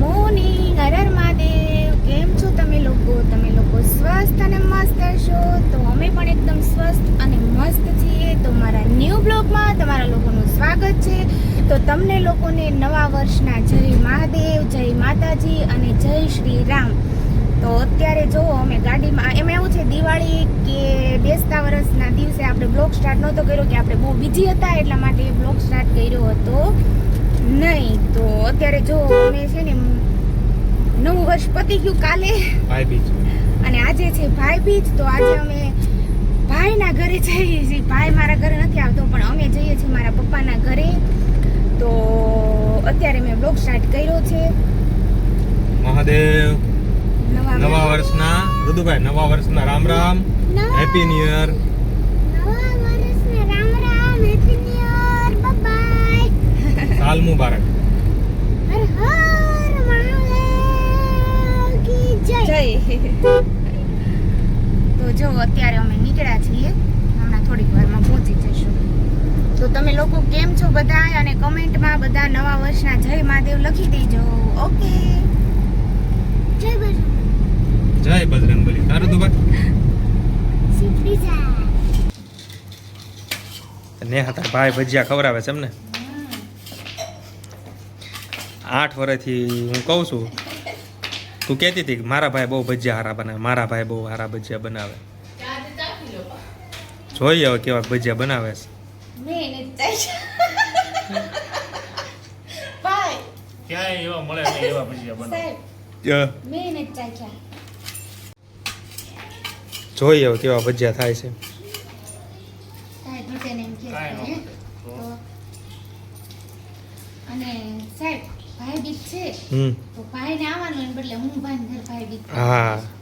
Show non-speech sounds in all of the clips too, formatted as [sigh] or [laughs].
Morning હરર Mahadev. કેમ છો તમે લોકો? તમે લોકો સ્વસ્થ અને મસ્ત હશો તો અમે પણ એકદમ સ્વસ્થ અને મસ્ત છીએ. તો મારા ન્યૂ બ્લોગમાં તમારા લોકોનું સ્વાગત છે. તો તમને લોકોને નવા વર્ષના જય મહાદેવ, જય માતાજી અને જય શ્રી રામ તો અત્યારે જો અમે ગાડીમાં, એમાં એવું છે દિવાળી કે બેસતા વર્ષના દિવસે આપણે બ્લોગ સ્ટાર્ટ નહોતો કર્યો કે આપણે બહુ બીજી હતા એટલા માટે બ્લોગ સ્ટાર્ટ કર્યો હતો. નહીં તો અત્યારે જો અમે છે ને નવું વર્ષ પતી ગયું કાલે. ભાઈ બીજ. અને આજે છે ભાઈ બીજ તો આજે અમે ભાઈના ઘરે જઈએ છીએ. ભાઈ મારા ઘરે નથી આવતો પણ અમે જઈએ છીએ મારા પપ્પાના ઘરે. તો અત્યારે મેં બ્લોગ સ્ટાર્ટ કર્યો છે. મહાદેવ. નવા નવા વર્ષના રુદુભાઈ નવા વર્ષના Ram Ram. Happy new year સાલ મુબારક. હર હર મહાદેવ કી જય. તો જો અત્યારે અમે નીકળ્યા છીએ હમણાં થોડીક વારમાં પહોંચી જઈશું. તો તમે લોકો કેમ છો બધા? અને કમેન્ટમાં બધા નવા વર્ષના જય મહાદેવ લખી દેજો. ઓકે. જય બજરંગ જય બજરંગ બલી તારું તો ભાઈ જા ને હતા ભાઈ ભજીયા ખવડાવે છે એમને? આઠ વર્ષથી હું કહું છું તું કહેતી હતી કે મારા ભાઈ બહુ ભજીયા હારા બનાવે મારા ભાઈ બહુ હારા ભજીયા બનાવે. જોઈએ હવે કેવા ભજીયા બનાવે છે. જોઈએ હવે કેવા ભજીયા થાય છે. અને સાહેબ ભાઈ હું ભાઈ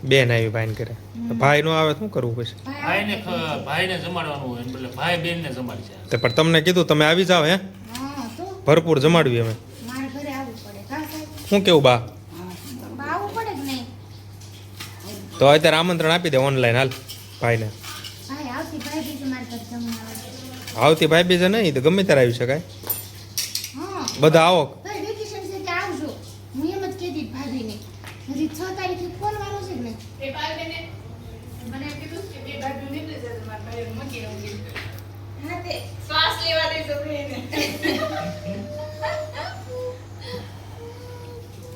બેન આવી ભાઈને કરે ભાઈ નો આવે શું કરવું પછી? ભાઈને ખ- ભાઈને જમાડવાનું હોય એટલે ભાઈ બેનને જમાડશે. તે પણ તમને કીધું તમે આવી જાઓ હે. ભરપૂર જમાડવી અમે. મારા ઘરે આવવું પડે. કા સાહેબ. શું કેવું બા? આવવું પડે કે નહીં? તો અત્યારે આમંત્રણ આપી દે ઓનલાઈન હાલ ભાઈને. ભાઈ આવતી ભાઈ બીજ મારા ઘર જમવા આવે. આવતી ભાઈ બીજે નહીં તો ગમે ત્યારે આવી શકાય. બધા આવો ભાઈ વેકેશન છે એટલે આવજો હું એમ જ કહેતી ભાભીને હજી છ તારીખે ખોલવાનું છે કે નહીં એ ભાઈને મને એમ કીધું કે બે બાજુ નીકળી જશે મારા ભાઈ મૂકી આવું હા તે શ્વાસ લેવા દેજો એને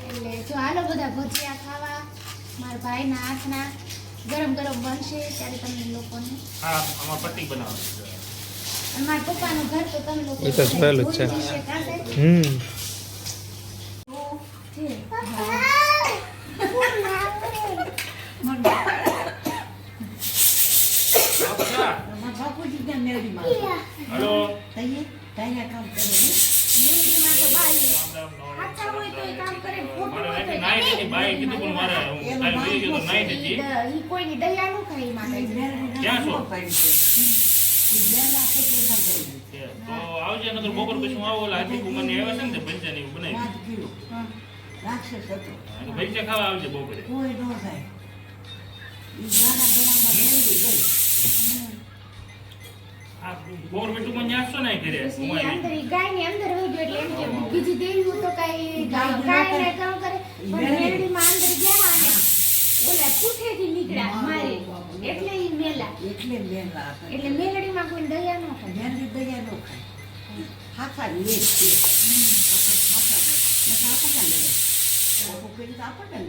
એટલે જો હાલો બધા ભજીયા ખાવા ભાઈના હાથના ગરમ ગરમ બનશે ત્યારે તમને લોકોને હા આમાં પટ્ટી બનાવવાની છે. મારા પપ્પાનું ઘર તો તમે લોકો એ તો જોયેલું છે. હમ નાઈટ હતી બાઈ કીધું પણ મારે હું કાલે વહી ગયો તો નાઈટ હતી. ઈ- ઈ કોઈની દયા નો ખાઈ માતાજી ક્યાં છો? તો આવજે નતર બપોર પછી હું આવો ઓલા કુમાર કુમારની આવ્યા છે ને ને એવું બનાવી. હા. ભજીયા ખાવા આવજે બપોરે. થાય. બોર બેટું માં ન્યાસ છો ને ઘરે? પછી હું ઈ અહીં. અંદર ગાય ગાયની અંદર વહી ગયો એટલે એમ કે બીજી દેવીઓ તો કઈ ગાય ને કામ મેરડીમાં અંદર ગયા અને ઓલા પૂઠેથી નીકળ્યા મારે. એટલે ઈ મેલા. એટલે મેલા એટલે મેલડીમાં કોઈ દયા ન કરે જ્ઞાનની દયા નો ખાય. હાથા લે છે. આપણને આપણને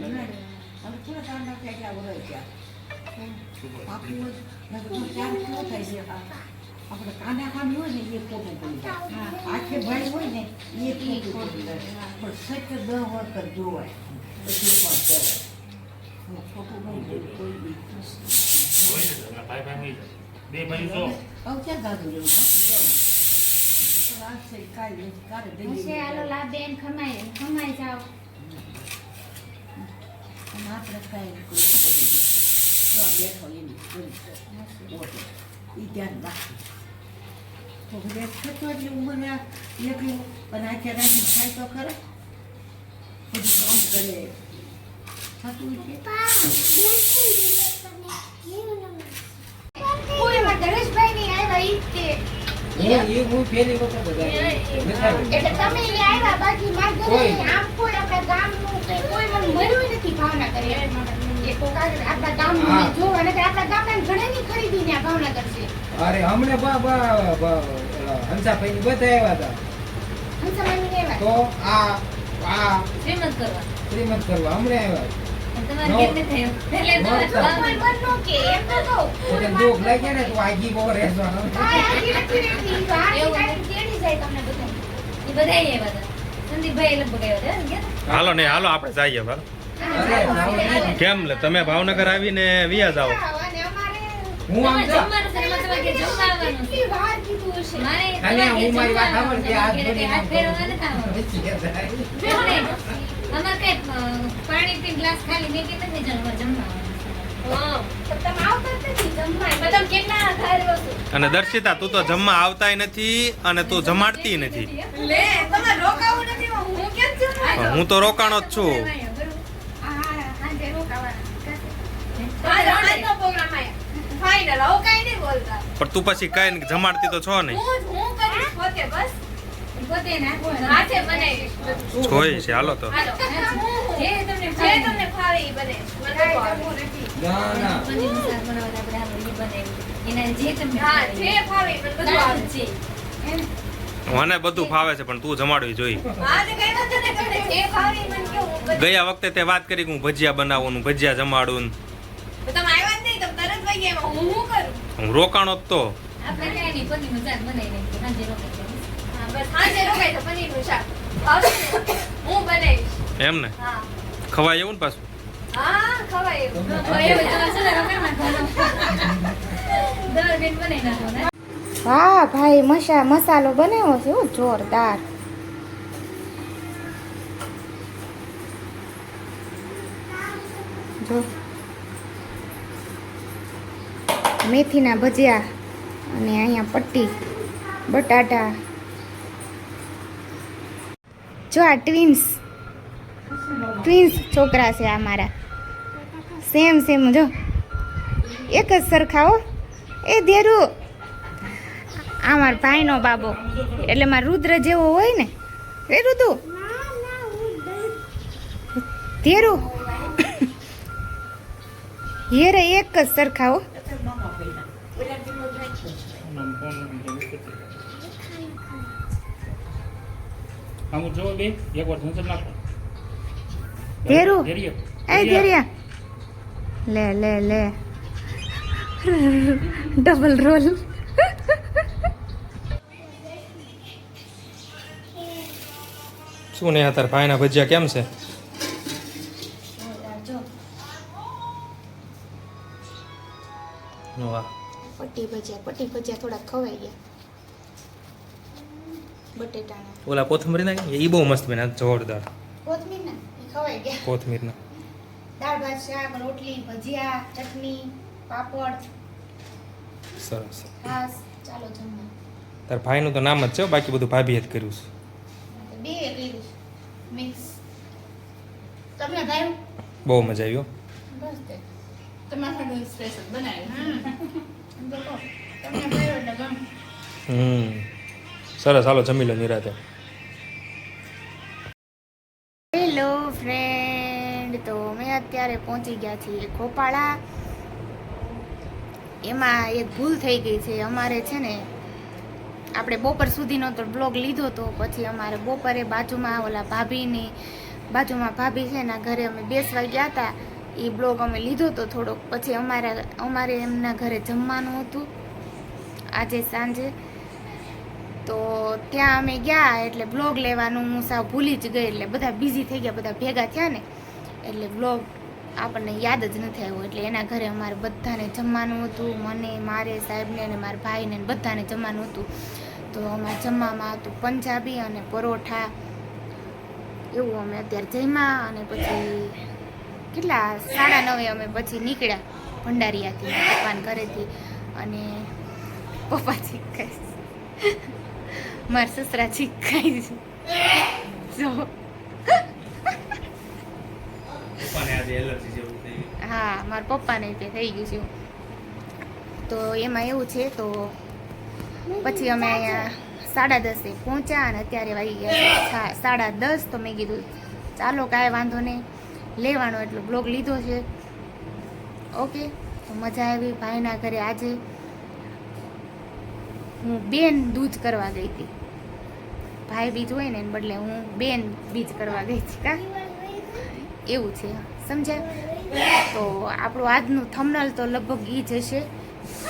હવે. આપણું તો કાના કામી હોય ને એ ખોટું પડી જાય આખે ભાઈ હોય ને એ ખોટું પડી જાય પણ સત્ય દ વખત જોવાય. પછી પણ કહેવાય ખોટું નહીં જોયું કોઈ બી તો. બે ભાઈ છો આવું ક્યાં ગાધું તો આપણે કાંઈ આ બેઠો એની ધ્યાન તો હવે થતો એટલે ઉંમરમાં એકલું અને અત્યારે રાખીને ખાય તો ખરો. બધું કામ કરે. થતું છે. કોઈ જ જ બાકી મારા ગામનું મને મળ્યું નથી ભાવનગર એમ. અરે હમણે બા બા બા હંસાભાઈ બધા આવ્યા હતા. એવા. તો આ આ શ્રીમંત કરવા. શ્રીમંત કરવા આવ્યા? હાલો ને હાલો આપણે જઈએ. કેમ લે? તમે ભાવનગર આવીને વિયા જાઓ. અને હું આમ ખાલી હું મારી વાત સાંભળ કે હાથ નથી. અમારે કઈ પાણી પી ગ્લાસ ખાલી નથી જમવા જમવા દર્શિતા તું તો જમવા આવતાય નથી અને તું જમાડતી નથી. લે તમારે રોકાવું નથી હું હું તો રોકાણો જ છું આ હાંજે રોકાવાના. આજનો પ્રોગ્રામ આયા ફાઇનલ આવું કઈ નહીં બોલતા પણ તું પછી કઈ જમાડતી તો છો નહીં ના. જોઈ છે હાલો તો. હાલો. જે તમને જે તમને ફાવે એ બને કાંઈ જમવું નથી. ના ના. પનીરનું શાક બનાવતા આપણે આ બધું બનાવ્યું. એના જે તમને હા જે ફાવે. એ બધું આવે છે મને બધું ફાવે છે પણ તું જમાડવી જોઈ. હા તો કઈ વાંધો નહીં તમને જે ફાવે એ મને કહો હું બધું- ગયા વખતે તે વાત કરી હું ભજીયા બનાવું ભજીયા જમાડું ને. તમે આવ્યા જ નહીં તમે તરત વહી ગયા હું શું કરું? હું રોકાણો જ તો. આપણે કઈ નહીં પનીરનું શાક બનાવી નાખીએ? સાંજે રોકાઈ બસ સાંજે રોકાઈ તો પનીરનું શાક હું બનાવીશ. એમ ને? હા. ખવાય એવું ને પાછું? હા ખવાય એવું. ખવાય એવું બેન બનાવી નાખો ને ભાઈ મસા મસાલો બનાવ્યો છે હો, જોરદાર. જો. મેથીના ભજીયા અને અહીંયા પટ્ટી, બટાટા. જો આ ટ્વિન્સ ટ્વિન્સ છોકરા છે આ મારા. સેમ સેમ જો. એક જ સરખા હો. એ ધેરું. આ મારા ભાઈનો બાબો. એટલે મારા રુદ્ર જેવો હોય ને. એ રુદુ. ધેરું. હેરે [coughs] એક જ સરખા હો. આમ જો બે એક વાર ધૂંસર નાખો. ધેરુ. ધીર્ય. એ ધેરિયા. લે લે લે. Double role. શું ને તાર ભાઈના ભજીયા કેમ છે? પટ્ટી ભજીયા પટી ભજીયા થોડા ખવાઈ ગયા. બટેટાના. ઓલા કોથમરીના એ બહુ મસ્ત બને જોરદાર. કોથમીર ના એ ખવાઈ ગયા. કોથમીરના. દાળ ભાત શાક રોટલી ભજીયા ચટણી પાપડ. સરસ. ખાસ. ચાલો જમવા. તાર ભાઈનું તો નામ જ છે બાકી બધું ભાભીએ જ કર્યું છે. બે કર્યું મિક્સ. તમને ભાઈ બહુ મજા આવી હો. બસ તે. તમારા સ્પેશિયલ બનાવ્યું એમ હમ. સરસ, હાલો, જમી લો નિરાતે. હેલો ફ્રેન્ડ તો અમે અત્યારે પહોંચી ગયા છીએ ખોપાળા. એમાં એક ભૂલ થઈ ગઈ છે. અમારે છે ને, આપણે બપોર સુધીનો તો બ્લોગ લીધો તો પછી અમારે બપોરે બાજુમાં ઓલા ભાભીની, બાજુમાં ભાભી છે એના ઘરે અમે બેસવા ગયા હતા એ બ્લોગ અમે લીધો તો થોડોક. પછી અમારા, અમારે એમના ઘરે જમવાનું હતું. આજે સાંજે તો ત્યાં અમે ગયા એટલે બ્લોગ લેવાનું હું સાવ ભૂલી જ ગઈ એટલે બધા બિઝી થઈ ગયા, બધા ભેગા થયા ને. એટલે બ્લોગ આપણને યાદ જ નથી આવ્યો. એટલે એના ઘરે અમારે બધાને જમવાનું હતું, મને, મારે, સાહેબને અને મારા ભાઈને બધાને જમવાનું હતું. તો અમારે જમવામાં હતું પંજાબી અને પરોઠા. એવું અમે અત્યારે જમ્યા અને પછી કેટલા? સાડા નવે અમે પછી નીકળ્યા ભંડારિયાથી, પપ્પાના ઘરેથી અને પપ્પાથી ચીકાય મારા સસરા ચીકાય છે જો હા મારા પપ્પાને તે થઈ ગયું છે તો એમાં એવું છે તો પછી અમે અહીંયા સાડા દસે પહોંચ્યા અને અત્યારે વાગી ગયા સાડા દસ તો મેં કીધું ચાલો કાંઈ વાંધો નહીં લેવાનો એટલો બ્લોગ લીધો છે ઓકે તો મજા આવી ભાઈના ઘરે આજે હું બેન દૂધ કરવા ગઈ હતી. ભાઈ બીજ હોય ને એને બદલે હું બેન બીજ કરવા ગઈ હતી કા? એવું છે સમજ્યા? તો આપણું આજનું થમનલ તો લગભગ એ જ હશે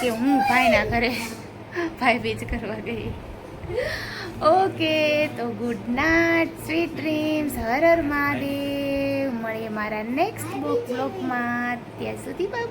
કે હું ભાઈના ઘરે [laughs] ભાઈ બીજ કરવા ગઈ. ઓકે, તો good night sweet dreams Har Har Mahadev. મળીએ મારા નેક્સ્ટ બ્લોગમાં ત્યાં સુધી બાય